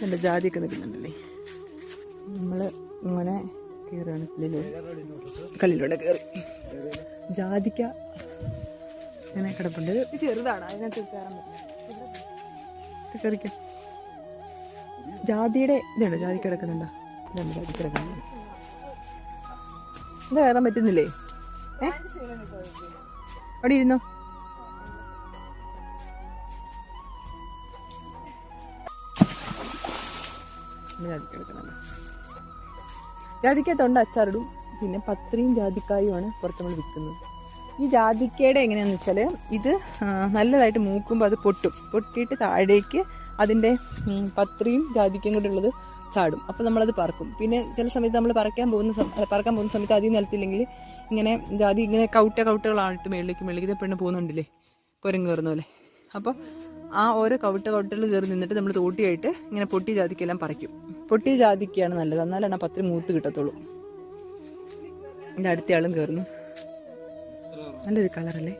നല്ല ജാതിയൊക്കെ നിൽക്കുന്നുണ്ടല്ലേ നമ്മൾ ഇങ്ങനെ കയറുകയാണ് കല്ലിലൂടെ കല്ലിലൂടെ കയറി. ജാതിക്ക ഇങ്ങനെ കിടപ്പുണ്ട്. ചെറുതാണ് അതിനകത്ത് കയറാൻ പറ്റില്ല. ജാതിയുടെ ഇതുണ്ട്? ജാതി കിടക്കുന്നുണ്ടോ? ജാതി കിടക്കുന്നു ഇത് കയറാൻ പറ്റുന്നില്ലേ? ഏ? അവിടെ ഇരുന്നോ? ജാതിക്ക എടുക്കുന്നുണ്ട് ജാതിക്കകത്തുണ്ട് അച്ചാറിടും. പിന്നെ പത്രയും ജാതിക്കായുമാണ് പുറത്ത് നമ്മൾ വിൽക്കുന്നത്. ഈ ജാതിക്കയുടെ എങ്ങനെയാന്ന് വെച്ചാൽ ഇത് നല്ലതായിട്ട് മൂക്കുമ്പോൾ അത് പൊട്ടും. പൊട്ടിയിട്ട് താഴേക്ക് അതിന്റെ പത്രയും ജാതിക്കയും കൂടെ ഉള്ളത് ചാടും. അപ്പോൾ നമ്മളത് പറക്കും. പിന്നെ ചില സമയത്ത് നമ്മൾ പറക്കാൻ പോകുന്ന പറക്കാൻ പോകുന്ന സമയത്ത് അധികം നിലത്തില്ലെങ്കിൽ ഇങ്ങനെ ജാതി ഇങ്ങനെ കൗട്ട കൗട്ടകളായിട്ട് മേളിലേക്ക് മേളിലേക്ക് പെണ്ണ് പോകുന്നുണ്ടല്ലേ? കുരങ്ങ് കയറുന്ന പോലെ. അപ്പോൾ ആ ഓരോ കൗട്ട കൗട്ടകൾ കയറി നിന്നിട്ട് നമ്മൾ തോട്ടിയായിട്ട് ഇങ്ങനെ പൊട്ടി ജാതിക്കെല്ലാം പറിക്കും. പൊട്ടിയ ജാതിക്കയാണ് നല്ലത്. എന്നാലാണ് ആ പത്രി മൂത്ത് കിട്ടത്തുള്ളൂ. ഇതിന്റെ അടുത്തയാളും കയറുന്നു നല്ലൊരു കളറല്ലേ?